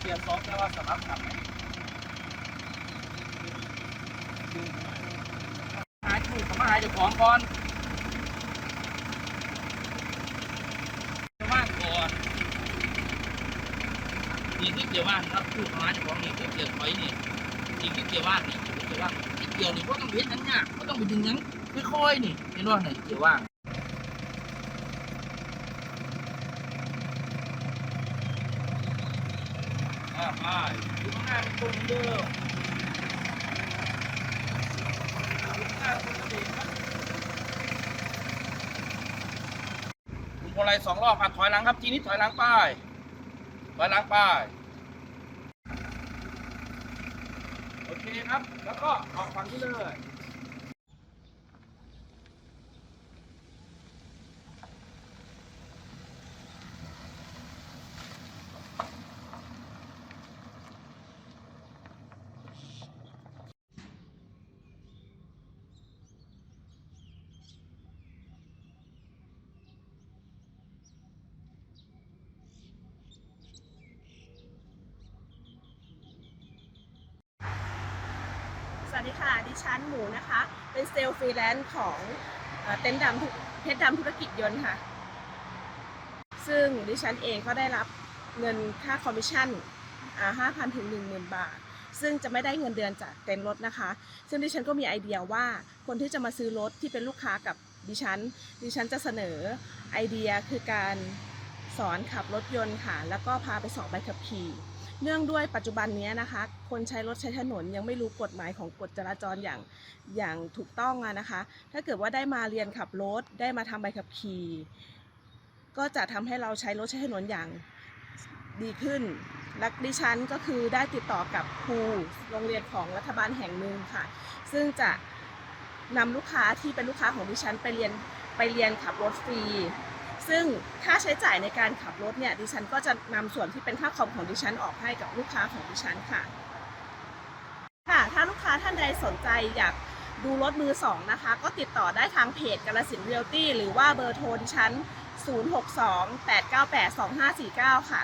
เกียร์สองแต่ว่าสลับกันหาถูกมาหาเจ้าของก่อนเจ้าบ้านก่อนนี่ที่เกี่ยวบ้านครับถูกมาเจ้าของนี่เกี่ยวถอยนี่นี่ที่เกี่ยวบ้านนี่ที่เกี่ยวบ้านที่เกี่ยวนี่ก็ต้องเห็นนั่นยากก็ต้องไปดึงยังค่อยๆนี่เห็นว่าไหนเกี่ยวบ้าน อ่า ไปอยู่ข้างหน้าเป็นตรงเดิมอยู่ข้างหน้าเป็นตรงเดิมครับหมุนพวงมาลัยสองรอบอะถอยหลังครับ ทีนี้ถอยหลังไปถอยหลังไปโอเคครับ แล้วก็ออกฝั่งนี้เลย ดีค่ะ ดิฉันหมูนะคะ เป็นเซลล์ฟรีแลนซ์ของเต็นท์ดำเพชรดำธุรกิจยนต์ค่ะ ซึ่งดิฉันเองก็ได้รับเงินค่าคอมมิชชั่นห้าพันถึงหนึ่งหมื่นบาท ซึ่งจะไม่ได้เงินเดือนจากเต็นท์รถนะคะ ซึ่งดิฉันก็มีไอเดียว่าคนที่จะมาซื้อรถที่เป็นลูกค้ากับดิฉัน ดิฉันจะเสนอไอเดียคือการสอนขับรถยนต์ค่ะ แล้วก็พาไปสอบใบขับขี่ เนื่องด้วยปัจจุบันนี้นะคะ คนใช้รถใช้ถนนยังไม่รู้กฎหมายของกฎจราจรอย่างอย่างถูกต้องอะนะคะ ถ้าเกิดว่าได้มาเรียนขับรถได้มาทำใบขับขี่ก็จะทำให้เราใช้รถใช้ถนนอย่างดีขึ้นและดิฉันก็คือได้ติดต่อกับครูโรงเรียนของรัฐบาลแห่งหนึ่งค่ะ ซึ่งจะนำลูกค้าที่เป็นลูกค้าของดิฉันไปเรียนไปเรียนขับรถฟรี ซึ่งค่าใช้จ่ายในการขับรถเนี่ยดิฉันก็จะนำส่วนที่เป็นค่าคอมของดิฉันออกให้กับลูกค้าของดิฉันค่ะค่ะถ้าลูกค้าท่านใดสนใจอยากดูรถมือสองนะคะ ก็ติดต่อได้ทางเพจกาลสินเรียลตี้หรือว่าเบอร์โทรดิฉัน 062 898 2549 ค่ะ